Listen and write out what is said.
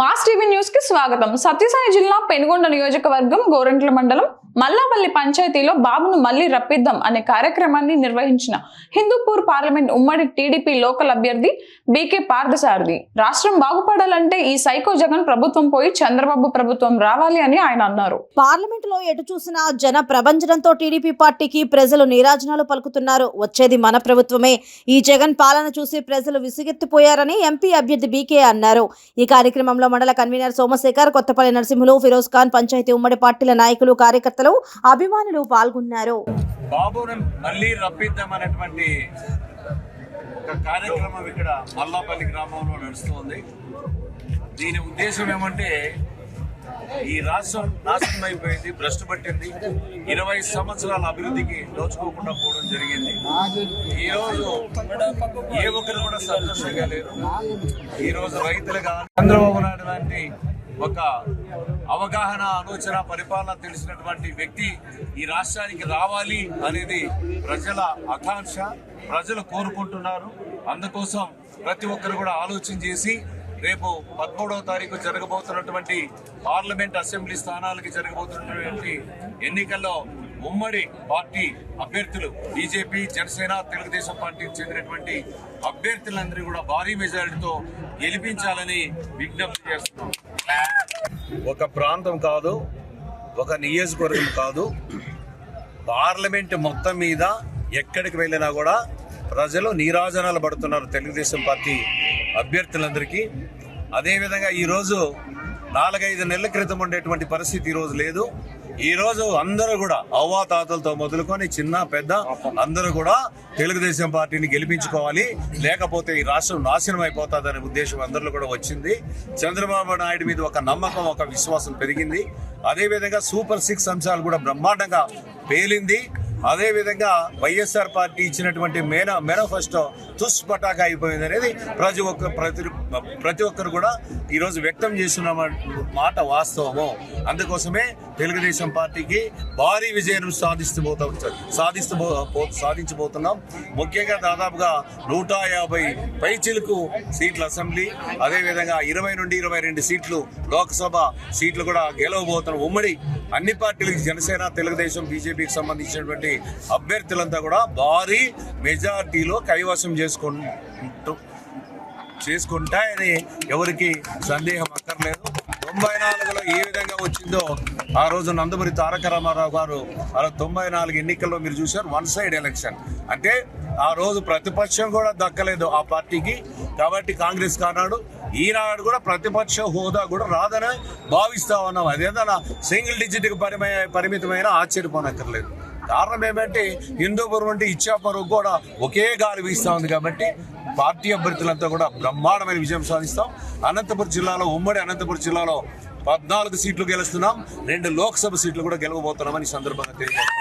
Mass TV న్యూస్కి స్వాగతం. సత్యసాయి జిల్లా పెనుగొండ నియోజకవర్గం గోరంట్ల మండలం మల్లాపల్లి పంచాయతీలో బాబును మళ్ళీ రప్పిద్దాం అనే కార్యక్రమాన్ని నిర్వహించిన హిందూపూర్ పార్లమెంట్ ఉమ్మడి టీడీపీ లోకల్ అభ్యర్థి బీకే పార్థసారథి. రాష్ట్రం బాగుపడాలంటే ఈ సైకో జగన్ ప్రభుత్వం పోయి చంద్రబాబు ప్రభుత్వం రావాలి అని ఆయన అన్నారు. పార్లమెంటులో ఎటు చూసినా జన ప్రభంజనంతో టీడీపీ పార్టీకి ప్రజలు నీరాజనాలు పలుకుతున్నారు. వచ్చేది మన ప్రభుత్వమే. ఈ జగన్ పాలన చూసి ప్రజలు విసిగెత్తిపోయారని ఎంపీ అభ్యర్థి బీకే అన్నారు. ఈ కార్యక్రమంలో మండల కన్వీనర్ సోమశేఖర్ కొత్తపల్లి నరసింహులు ఫిరోజ్ ఖాన్ పంచాయతీ ఉమ్మడి పార్టీల నాయకులు కార్యకర్తలు అభిమానులు పాల్గొన్నారు. మళ్ళీ రప్పిద్దామనేటువంటి కార్యక్రమం ఇక్కడ మల్లాపల్లి గ్రామంలో నడుస్తుంది. దీని ఉద్దేశం ఏమంటే ఈ రాష్ట్రం నాశనం అయిపోయింది భ్రష్టు పట్టింది. ఇరవై సంవత్సరాల అభివృద్ధికి దోచుకోకుండా పోవడం జరిగింది. ఈ రోజు ఏ ఒక్కరు కూడా సంతోషంగా లేరు. ఈ రోజు రైతులు కానీ చంద్రబాబు నాయుడు లాంటి ఒక అవగాహన ఆలోచన పరిపాలన తెలిసినటువంటి వ్యక్తి ఈ రాష్ట్రానికి రావాలి అనేది ప్రజల ఆకాంక్ష ప్రజలు కోరుకుంటున్నారు. అందుకోసం ప్రతి ఒక్కరు కూడా ఆలోచన చేసి రేపు పదమూడవ తారీఖు జరగబోతున్నటువంటి పార్లమెంట్ అసెంబ్లీ స్థానాలకి జరగబోతున్నటువంటి ఎన్నికల్లో ఉమ్మడి పార్టీ అభ్యర్థులు బీజేపీ జనసేన తెలుగుదేశం పార్టీకి చెందినటువంటి అభ్యర్థులందరూ కూడా భారీ మెజారిటీతో గెలిపించాలని విజ్ఞప్తి చేస్తున్నాం. ఒక ప్రాంతం కాదు ఒక నియోజకవర్గం కాదు. పార్లమెంట్ మొత్తం మీద ఎక్కడికి వెళ్ళినా కూడా ప్రజలు నీరాజనాలు పడుతున్నారు తెలుగుదేశం పార్టీ అభ్యర్థులందరికీ. అదేవిధంగా ఈరోజు నాలుగైదు నెలల క్రితం ఉండేటువంటి పరిస్థితి ఈరోజు లేదు. ఈ రోజు అందరూ కూడా అవ్వాతాతలతో మొదలుకొని చిన్న పెద్ద అందరూ కూడా తెలుగుదేశం పార్టీని గెలిపించుకోవాలి. లేకపోతే ఈ రాష్ట్రం నాశనం అయిపోతుందనే ఉద్దేశం అందరిలో కూడా వచ్చింది. చంద్రబాబు నాయుడు మీద ఒక నమ్మకం ఒక విశ్వాసం పెరిగింది. అదేవిధంగా సూపర్ సిక్స్ అంశాలు కూడా బ్రహ్మాండంగా పేలింది. అదేవిధంగా వైఎస్ఆర్ పార్టీ ఇచ్చినటువంటి మేన మేనిఫెస్టో తుస్ పటాక అయిపోయింది అనేది ప్రతి ఒక్క ప్రతి ప్రతి ఒక్కరు కూడా ఈరోజు వ్యక్తం చేస్తున్న మాట వాస్తవము. అందుకోసమే తెలుగుదేశం పార్టీకి భారీ విజయం సాధిస్తూ పోతాం సాధిస్తూ పో- సాధించబోతున్నాం. ముఖ్యంగా దాదాపుగా నూట యాభై పైచిలకు సీట్లు అసెంబ్లీ అదేవిధంగా ఇరవై నుండి ఇరవై రెండు సీట్లు లోక్సభ సీట్లు కూడా గెలవబోతున్నాం ఉమ్మడి అన్ని పార్టీలకు జనసేన తెలుగుదేశం బీజేపీకి సంబంధించినటువంటి అభ్యర్థులంతా కూడా భారీ మెజార్టీలో కైవసం చేసుకుంటూ చేసుకుంటాయని ఎవరికి సందేహం అక్కర్లేదు. తొంభై నాలుగులో ఏ విధంగా వచ్చిందో ఆ రోజు నందమూరి తారక రామారావు గారు అలా తొంభై నాలుగు ఎన్నికల్లో మీరు చూశారు వన్ సైడ్ ఎలక్షన్. అంటే ఆ రోజు ప్రతిపక్షం కూడా దక్కలేదు ఆ పార్టీకి. కాబట్టి కాంగ్రెస్ కానాడు ఈనాడు కూడా ప్రతిపక్ష హోదా కూడా రాదని భావిస్తా ఉన్నాం అదేదన్నా సింగిల్ డిజిట్కి పరిమ పరిమితమైన ఆశ్చర్యపోనక్కర్లేదు కారణం ఏమంటే హిందూపురం అంటే ఇచ్చాపురం కూడా ఒకే గాలి వీస్తూ ఉంది కాబట్టి పార్టీ అభ్యర్థులంతా కూడా బ్రహ్మాండమైన విజయం సాధిస్తాం. అనంతపురం జిల్లాలో ఉమ్మడి అనంతపురం జిల్లాలో పద్నాలుగు సీట్లు గెలుస్తున్నాం. రెండు లోక్సభ సీట్లు కూడా గెలవబోతున్నామని సందర్భంగా తెలియజేస్తాం